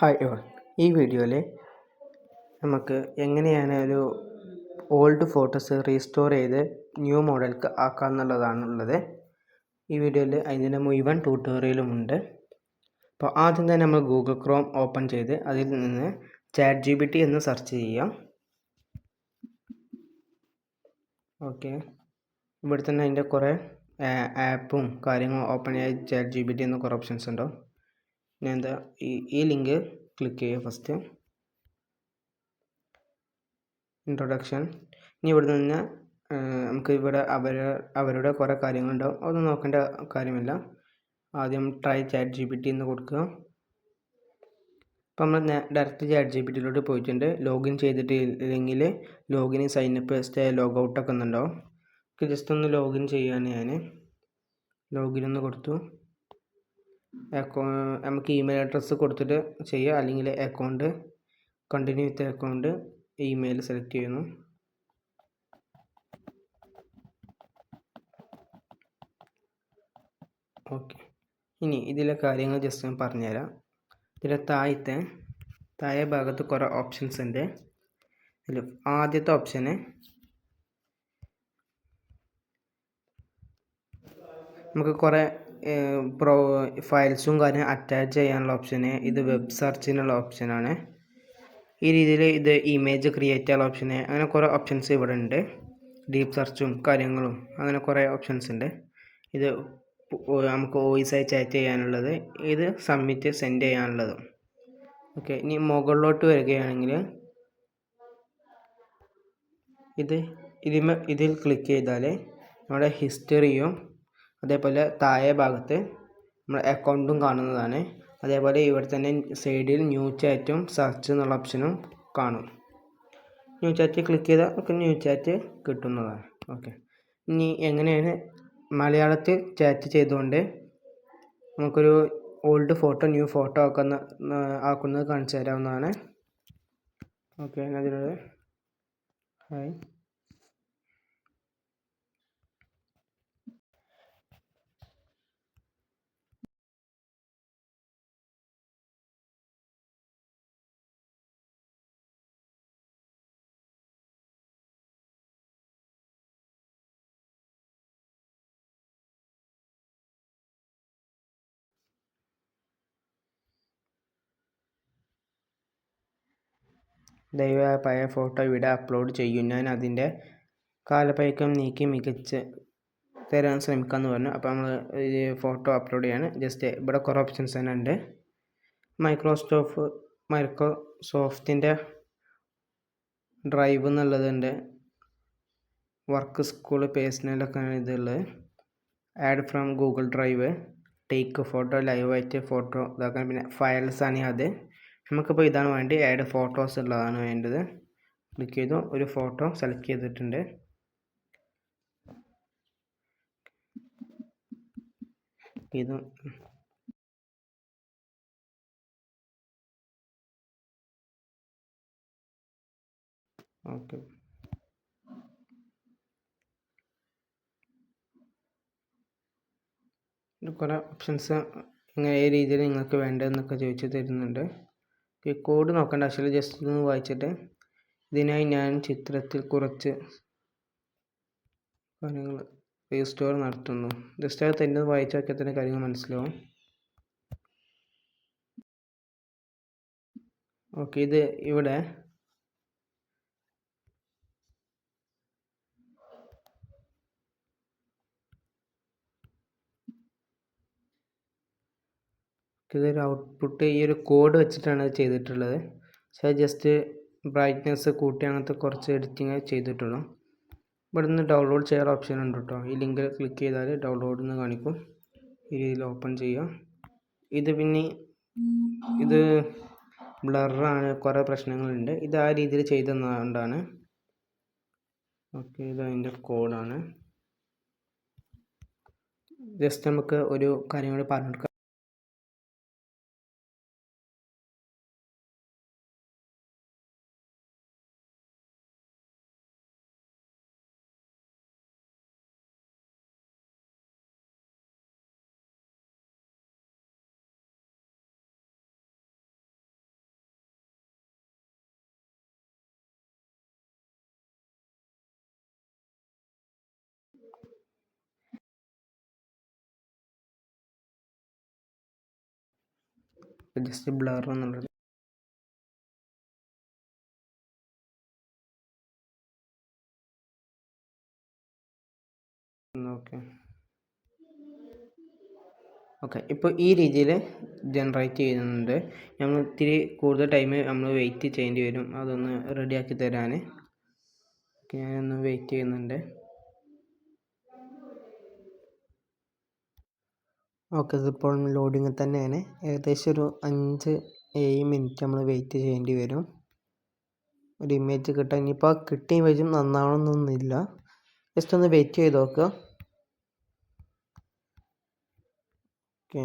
Hi all ഈ വീഡിയോയിൽ നമുക്ക് എങ്ങനെയാണ് ഒരു ഓൾഡ് ഫോട്ടോസ് റീസ്റ്റോർ ചെയ്ത് ന്യൂ മോഡൽക്ക് ആക്കാം ഈ വീഡിയോയിൽ അതിന്റെ മുഴുവൻ ട്യൂട്ടോറിയലുമുണ്ട് അപ്പോൾ ആദ്യം തന്നെ നമ്മൾ ഗൂഗിൾ ക്രോം ഓപ്പൺ ചെയ്ത് അതിൽ നിന്ന് ചാറ്റ് ജി ബി ടി എന്ന് സെർച്ച് ചെയ്യാം. ഓക്കെ ഇവിടെ തന്നെ അതിന്റെ കുറേ ആപ്പും കാര്യങ്ങളും ഓപ്പൺ ചെയ്യാൻ ചാറ്റ് ജി ബി ടി എന്ന് കുറേ ഓപ്ഷൻസ് ഉണ്ടാവും ഞാൻ എന്താ ഈ ഈ ലിങ്ക് ക്ലിക്ക് ചെയ്യുക ഫസ്റ്റ് ഇൻട്രൊഡക്ഷൻ ഇനി ഇവിടെ നിന്ന് നമുക്ക് ഇവിടെ അവർ അവരുടെ കുറേ കാര്യങ്ങളുണ്ടാവും. അതൊന്നും നോക്കേണ്ട കാര്യമില്ല. ആദ്യം try chat G P T എന്ന് കൊടുക്കുക. അപ്പോൾ നമ്മൾ ഡയറക്റ്റ് ചാറ്റ് ജി പി ടിയിലോട്ട് പോയിട്ടുണ്ട്. ലോഗിൻ ചെയ്തിട്ടില്ലെങ്കിൽ login sign up stay log ഔട്ടൊക്കെ ഒന്നുണ്ടാവും. ജസ്റ്റ് ഒന്ന് ലോഗിൻ ചെയ്യുകയാണ് ഞാൻ ലോഗിൻ ഒന്ന് കൊടുത്തു. അക്കൗ നമുക്ക് ഇമെയിൽ അഡ്രസ്സ് കൊടുത്തിട്ട് ചെയ്യുക അല്ലെങ്കിൽ account continue with account email select ചെയ്യുന്നു. ഓക്കെ ഇനി ഇതിലെ കാര്യങ്ങൾ ജസ്റ്റ് ഞാൻ പറഞ്ഞുതരാം. ഇതിലെ താഴത്തെ താഴെ ഭാഗത്ത് കുറേ ഓപ്ഷൻസ് ഉണ്ട്. ഇതിൽ ആദ്യത്തെ ഓപ്ഷന് നമുക്ക് കുറേ പ്രോ ഫയൽസും കാര്യം അറ്റാച്ച് ചെയ്യാനുള്ള ഓപ്ഷന് ഇത് വെബ് സെർച്ചിനുള്ള ഓപ്ഷനാണ് ഈ രീതിയിൽ ഇത് ഇമേജ് ക്രിയേറ്റ് ചെയ്യാനുള്ള ഓപ്ഷന് അങ്ങനെ കുറേ ഓപ്ഷൻസ് ഇവിടെ ഉണ്ട്. ഡീപ്പ് സെർച്ചും കാര്യങ്ങളും അങ്ങനെ കുറേ ഓപ്ഷൻസ് ഉണ്ട്. ഇത് നമുക്ക് വോയിസ് ആയി ചാറ്റ് ചെയ്യാനുള്ളത് ഇത് സബ്മിറ്റ് സെൻഡ് ചെയ്യാനുള്ളതും. ഓക്കെ ഇനി മുകളിലോട്ട് വരികയാണെങ്കിൽ ഇത് ഇതിൽ ക്ലിക്ക് ചെയ്താൽ നമ്മുടെ ഹിസ്റ്ററിയും അതേപോലെ താഴെ ഭാഗത്ത് നമ്മുടെ അക്കൗണ്ടും കാണുന്നതാണ്. അതേപോലെ ഇവിടെ തന്നെ സൈഡിൽ ന്യൂ ചാറ്റും സെർച്ച് എന്നുള്ള ഓപ്ഷനും കാണും. ന്യൂ ചാറ്റ് ക്ലിക്ക് ചെയ്താൽ നമുക്ക് ന്യൂ ചാറ്റ് കിട്ടുന്നതാണ്. ഓക്കെ ഇനി എങ്ങനെയാണ് മലയാളത്തിൽ ചാറ്റ് ചെയ്തുകൊണ്ട് നമുക്കൊരു ഓൾഡ് ഫോട്ടോ ന്യൂ ഫോട്ടോ ആക്കുന്ന ആക്കുന്നത് കാണിച്ചു തരാവുന്നതാണ്. ഓക്കെ അതിനോട് ഹായ് ദയവായി പഴയ ഫോട്ടോ ഇവിടെ അപ്ലോഡ് ചെയ്യൂ. ഞാൻ അതിന്റെ കാലപ്പഴക്കം നീക്കി മികച്ച തരാൻ ശ്രമിക്കാമെന്ന് പറഞ്ഞു. അപ്പോൾ നമ്മൾ ഈ ഫോട്ടോ അപ്ലോഡ് ചെയ്യാണ്. ജസ്റ്റ് ഇവിടെ കുറേ ഓപ്ഷൻസ് തന്നെ ഉണ്ട്. മൈക്രോസോഫ് മൈക്രോസോഫ്റ്റിന്റെ ഡ്രൈവ് എന്നുള്ളതുണ്ട് വർക്ക് സ്കൂൾ പേഴ്സണലൊക്കെയാണ് ഇതുള്ളത്. Add from Google drive take photo ലൈവായിട്ട് ഫോട്ടോ ഇതാക്കാൻ. പിന്നെ ഫയൽസാണ് അത്. നമുക്കിപ്പോൾ ഇതാണ് വേണ്ടി ആഡ് ഫോട്ടോസ് ഉള്ളതാണ് വേണ്ടത്. ക്ലിക്ക് ചെയ്തു. ഒരു ഫോട്ടോ സെലക്ട് ചെയ്തിട്ടുണ്ട്. ഇത് ഓക്കെ കുറേ ഓപ്ഷൻസ് ഇങ്ങനെ ഏത് രീതിയിൽ നിങ്ങൾക്ക് വേണ്ടതെന്നൊക്കെ ചോദിച്ചു തരുന്നുണ്ട്. ഈ കോഡ് നോക്കേണ്ട. ആവശ്യമില്ല ജസ്റ്റ് ഒന്ന് വായിച്ചിട്ട്. ഇതിനായി ഞാൻ ചിത്രത്തിൽ കുറച്ച് കാര്യങ്ങൾ റീസ്റ്റോർ നടത്തുന്നു. ജസ്റ്റ് അത് തന്നെ വായിച്ചു നോക്കിയാൽ തന്നെ കാര്യങ്ങൾ മനസ്സിലാവും. ഓക്കെ ഇത് ഇവിടെ ഇതൊരു ഔട്ട്പുട്ട് ഈ ഒരു കോഡ് വെച്ചിട്ടാണ് അത് ചെയ്തിട്ടുള്ളത്. പക്ഷേ ജസ്റ്റ് ബ്രൈറ്റ്നെസ് കൂട്ടി അങ്ങനത്തെ കുറച്ച് എഡിറ്റിങ് ചെയ്തിട്ടുള്ളൂ. ഇവിടെ നിന്ന് ഡൗൺലോഡ് ചെയ്യാൻ ഓപ്ഷൻ ഉണ്ട് കേട്ടോ ഈ ലിങ്കിൽ ക്ലിക്ക് ചെയ്താൽ ഡൗൺലോഡ് എന്ന് കാണിക്കും. ഈ രീതിയിൽ ഓപ്പൺ ചെയ്യുക. ഇത് പിന്നെ ഇത് ബ്ലറാണ് കുറേ പ്രശ്നങ്ങളുണ്ട്. ഇത് ആ രീതിയിൽ ചെയ്തതുകൊണ്ടാണ്. ഓക്കെ ഇത് അതിന്റെ കോഡാണ് ജസ്റ്റ് നമുക്ക് ഒരു കാര്യം കൂടി പറഞ്ഞു ജസ്റ്റ് ബ്ലർ എന്നുള്ളത് ഓക്കെ. ഓക്കെ ഇപ്പോൾ ഈ രീതിയിൽ ജനറേറ്റ് ചെയ്യുന്നുണ്ട്. നമ്മൾ ഇത്തിരി കൂടുതൽ ടൈം നമ്മൾ വെയിറ്റ് ചെയ്യേണ്ടി വരും. അതൊന്ന് റെഡിയാക്കി തരാൻ ഞാനൊന്ന് വെയിറ്റ് ചെയ്യുന്നുണ്ട്. ഓക്കെ ഇതിപ്പോൾ ലോഡിങ് തന്നെയാണ്. ഏകദേശം ഒരു അഞ്ച് ഏഴ് മിനിറ്റ് നമ്മൾ വെയിറ്റ് ചെയ്യേണ്ടി വരും. ഒരു ഇമേജ് കിട്ടാൻ ഇനിയിപ്പോൾ കിട്ടിയ ഇമേജും നന്നാവണമെന്നൊന്നുമില്ല. ജസ്റ്റ് ഒന്ന് വെയിറ്റ് ചെയ്ത് നോക്കുക ഓക്കെ.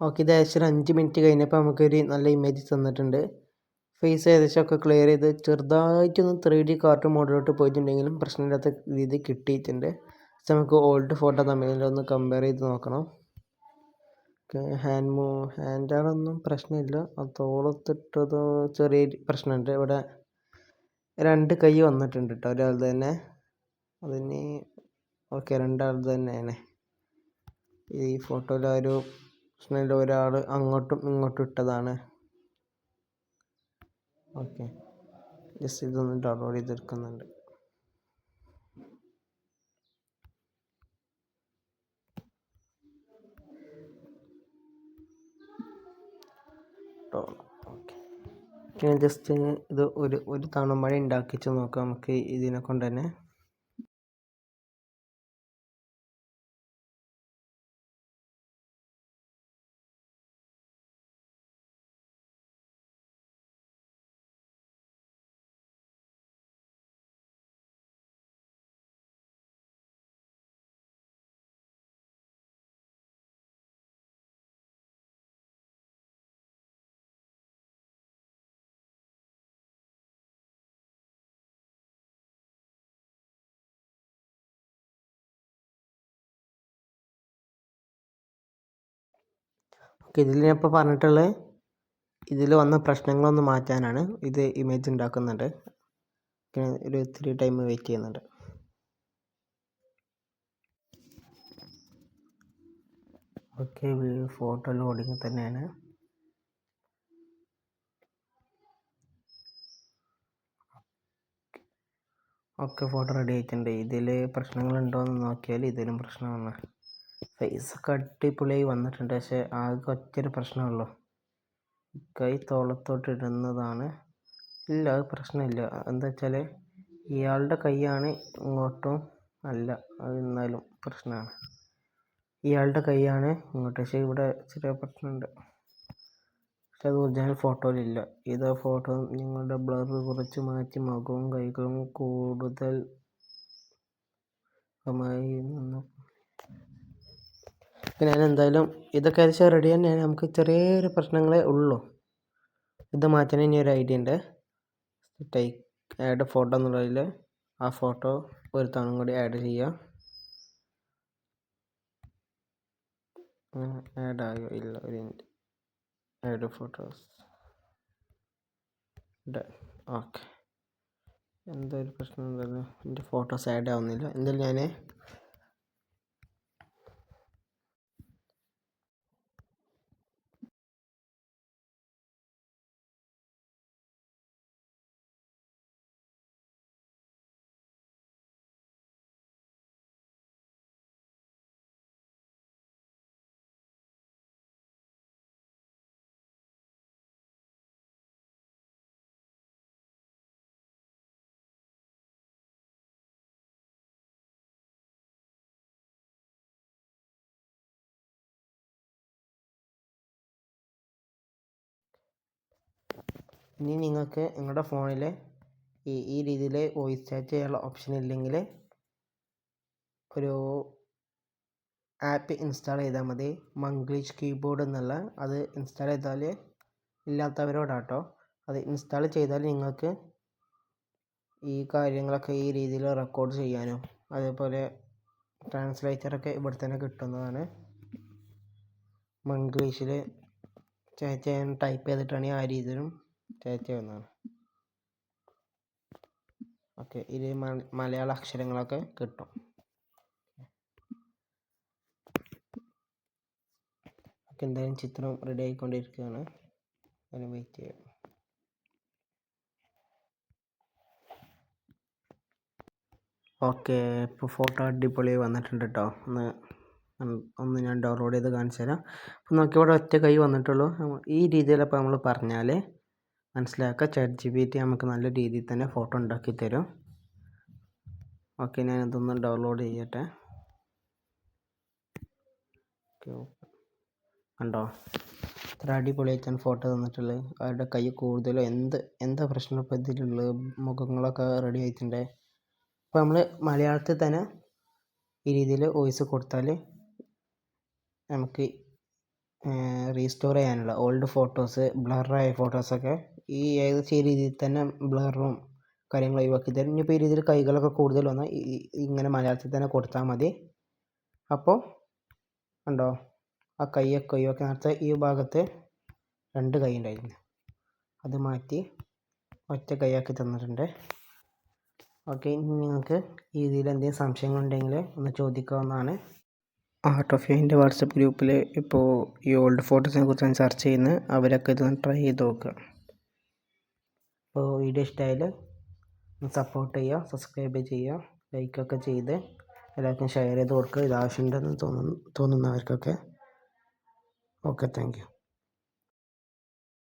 ഓക്കെ ഇത് ഏകദേശം ഒരു അഞ്ച് മിനിറ്റ് കഴിഞ്ഞപ്പോൾ നമുക്കൊരു നല്ല ഇമേജ് തന്നിട്ടുണ്ട്. ഫേസ് ഏകദേശം ഒക്കെ ക്ലിയർ ചെയ്ത് ചെറുതായിട്ടൊന്ന് ത്രീ ഡി കാർട്ടൂൺ മോഡിലോട്ട് പോയിട്ടുണ്ടെങ്കിലും പ്രശ്നമില്ലാത്ത രീതി കിട്ടിയിട്ടുണ്ട്. നമുക്ക് ഓൾഡ് ഫോട്ടോ തമ്മിലൊന്ന് കമ്പയർ ചെയ്ത് നോക്കണം. ഹാൻഡ് മൂ ഹാൻഡാണൊന്നും പ്രശ്നമില്ല. തോളത്തിട്ടത് ചെറിയ പ്രശ്നമുണ്ട്. ഇവിടെ രണ്ട് കൈ വന്നിട്ടുണ്ട് കേട്ടോ ഒരാൾ തന്നെ. അതിന് ഓക്കെ രണ്ടാൾ തന്നെയാണ്. ഈ ഫോട്ടോയിൽ ആ ഒരു പ്രശ്നമില്ല. ഒരാൾ അങ്ങോട്ടും ഇങ്ങോട്ടും ഇട്ടതാണ്. ഓക്കെ. ജസ്റ്റ് ഇതൊന്ന് ഡൗൺലോഡ് ചെയ്തെടുക്കുന്നുണ്ട്. ഓക്കെ ജസ്റ്റ് ഇത് ഒരു ഒരു തവണ മഴ ഉണ്ടാക്കിച്ച് നോക്കാം. നമുക്ക് ഇതിനെ കൊണ്ട് തന്നെ ഇതിൽ ഞാൻ ഇപ്പോൾ പറഞ്ഞിട്ടുള്ളത് ഇതിൽ വന്ന പ്രശ്നങ്ങളൊന്ന് മാറ്റാനാണ്. ഇത് ഇമേജ് ഉണ്ടാക്കുന്നുണ്ട് ഒരു ഇത്തിരി ടൈം വെയിറ്റ് ചെയ്യുന്നുണ്ട്. ഓക്കെ ഫോട്ടോ ലോഡിങ് തന്നെയാണ്. ഓക്കെ ഫോട്ടോ റെഡി ആയിട്ടുണ്ട്. ഇതിൽ പ്രശ്നങ്ങളുണ്ടോ എന്ന് നോക്കിയാൽ ഇതിലും പ്രശ്നമാണ്. ഫേസ് ഒക്കെ അടിപൊളിയായി വന്നിട്ടുണ്ട്. പക്ഷേ ആകെ ഒറ്റൊരു പ്രശ്നമുള്ളൂ കൈ തോളത്തോട്ട് ഇടുന്നതാണ്. ഇല്ല അത് പ്രശ്നമില്ല. എന്താ വെച്ചാൽ ഇയാളുടെ കൈയാണ് ഇങ്ങോട്ടും അല്ല അത് എന്നാലും പ്രശ്നമാണ്. ഇയാളുടെ കൈയാണ് ഇങ്ങോട്ട്. പക്ഷേ ഇവിടെ ചെറിയ പ്രശ്നമുണ്ട്. പക്ഷെ അത് ഒറിജിനൽ ഫോട്ടോയിലില്ല ഇത് ഫോട്ടോ നിങ്ങളുടെ ബ്ലർ കുറച്ച് മാറ്റി മുഖവും കൈകളും കൂടുതൽ ഞാൻ എന്തായാലും ഇതൊക്കെ ഏകദേശം റെഡി തന്നെയാണ്. നമുക്ക് ചെറിയൊരു പ്രശ്നങ്ങളേ ഉള്ളൂ. ഇത് മാറ്റാൻ ഇനി ഒരു ഐഡിയ ഉണ്ട്. ടൈക്ക് ആഡ് ഫോട്ടോ എന്നുള്ളതിൽ ആ ഫോട്ടോ ഒരു തവണ കൂടി ആഡ് ചെയ്യാം ആഡ് ആയോ ഇല്ല ഒരു മിനിറ്റ് ആഡ് ഫോട്ടോസ് ഓക്കെ എന്തോ ഒരു പ്രശ്നം ഉണ്ടല്ലോ. എന്റെ ഫോട്ടോസ് ആഡ് ആവുന്നില്ല. എന്തായാലും ഞാൻ ഇനി നിങ്ങൾക്ക് നിങ്ങളുടെ ഫോണിൽ ഈ ഈ രീതിയിൽ വോയിസ് ചാറ്റ് ചെയ്യാനുള്ള ഓപ്ഷൻ ഇല്ലെങ്കിൽ ഒരു ആപ്പ് ഇൻസ്റ്റാൾ ചെയ്താൽ മതി. മംഗ്ലീഷ് കീബോർഡ് എന്നുള്ള. അത് ഇൻസ്റ്റാൾ ചെയ്താൽ ഇല്ലാത്തവരോടാട്ടോ. അത് ഇൻസ്റ്റാൾ ചെയ്താൽ നിങ്ങൾക്ക് ഈ കാര്യങ്ങളൊക്കെ ഈ രീതിയിൽ റെക്കോർഡ് ചെയ്യാനും അതേപോലെ ട്രാൻസ്ലേറ്ററൊക്കെ ഇവിടെ തന്നെ കിട്ടുന്നതാണ്. മംഗ്ലീഷിൽ ചാറ്റ് ടൈപ്പ് ചെയ്തിട്ടാണെങ്കിൽ ആ രീതിയിലും ടാറ്റ എന്നാണ് ഓക്കെ ഇത് മലയാള അക്ഷരങ്ങളൊക്കെ കിട്ടും. ഓക്കെ എന്തായാലും ചിത്രം റെഡി ആയിക്കൊണ്ടിരിക്കുകയാണ്. അതിന് വെയിറ്റ് ചെയ്യാം. ഓക്കെ ഇപ്പോൾ ഫോട്ടോ അടിപൊളി വന്നിട്ടുണ്ട് കേട്ടോ ഒന്ന് ഒന്ന് ഞാൻ ഡൗൺലോഡ് ചെയ്ത് കാണിച്ചു തരാം അപ്പോൾ നോക്കി ഇവിടെ ഒറ്റ കൈ വന്നിട്ടുള്ളൂ. ഈ രീതിയിലപ്പോൾ നമ്മൾ പറഞ്ഞാൽ മനസ്സിലാക്കുക. ചാറ്റ് ജി ബി ടി നമുക്ക് നല്ല രീതിയിൽ തന്നെ ഫോട്ടോ ഉണ്ടാക്കി തരും. ഓക്കെ ഞാൻ ഇതൊന്ന് ഡൗൺലോഡ് ചെയ്യട്ടെ. കണ്ടോ? ഇത്ര അടിപൊളിയായിട്ടാണ് ഫോട്ടോ തന്നിട്ടുള്ളത്. അവരുടെ കൈ കൂടുതലോ എന്ത് എന്താ പ്രശ്നം? ഇപ്പോൾ ഇതിലുള്ളത് മുഖങ്ങളൊക്കെ റെഡി ആയിട്ടുണ്ട്. അപ്പോൾ നമ്മൾ മലയാളത്തിൽ തന്നെ ഈ രീതിയിൽ വോയിസ് കൊടുത്താൽ നമുക്ക് റീസ്റ്റോർ ചെയ്യാനുള്ള ഓൾഡ് ഫോട്ടോസ് ബ്ലറായ ഫോട്ടോസൊക്കെ ഈ ഏകദേശം ഈ രീതിയിൽ തന്നെ ബ്ലറും കാര്യങ്ങൾ ഒഴിവാക്കി തരും ഇനിയിപ്പോൾ ഈ രീതിയിൽ കൈകളൊക്കെ കൂടുതൽ വന്നാൽ ഇങ്ങനെ മലയാളത്തിൽ തന്നെ കൊടുത്താൽ മതി. അപ്പോൾ കണ്ടോ? ആ കൈയൊക്കെ ഒഴിവാക്കി നേരത്തെ ഈ ഭാഗത്ത് രണ്ട് കൈ ഉണ്ടായിരുന്നു. അത് മാറ്റി ഒറ്റ കൈയാക്കി തന്നിട്ടുണ്ട്. ഓക്കെ ഇനി നിങ്ങൾക്ക് ഈ രീതിയിൽ എന്തെങ്കിലും സംശയങ്ങളുണ്ടെങ്കിൽ ഒന്ന് ചോദിക്കാവുന്നതാണ്. ആർട്ട് ഓഫ് എന്റെ വാട്സപ്പ് ഗ്രൂപ്പിൽ ഇപ്പോൾ ഈ ഓൾഡ് ഫോട്ടോസിനെ കുറിച്ച് ഞാൻ ചർച്ച ചെയ്യുന്നത്. അവരൊക്കെ ഇതൊന്ന് ട്രൈ ചെയ്ത് നോക്കുക. അപ്പോൾ വീഡിയോ ഇഷ്ടമായാൽ സപ്പോർട്ട് ചെയ്യുക സബ്സ്ക്രൈബ് ചെയ്യുക ലൈക്കൊക്കെ ചെയ്ത് എല്ലാവർക്കും ഷെയർ ചെയ്ത് കൊടുക്കുക. ഇത് ആവശ്യമുണ്ടെന്ന് തോന്നുന്നു തോന്നുന്നവർക്കൊക്കെ. Okay thank you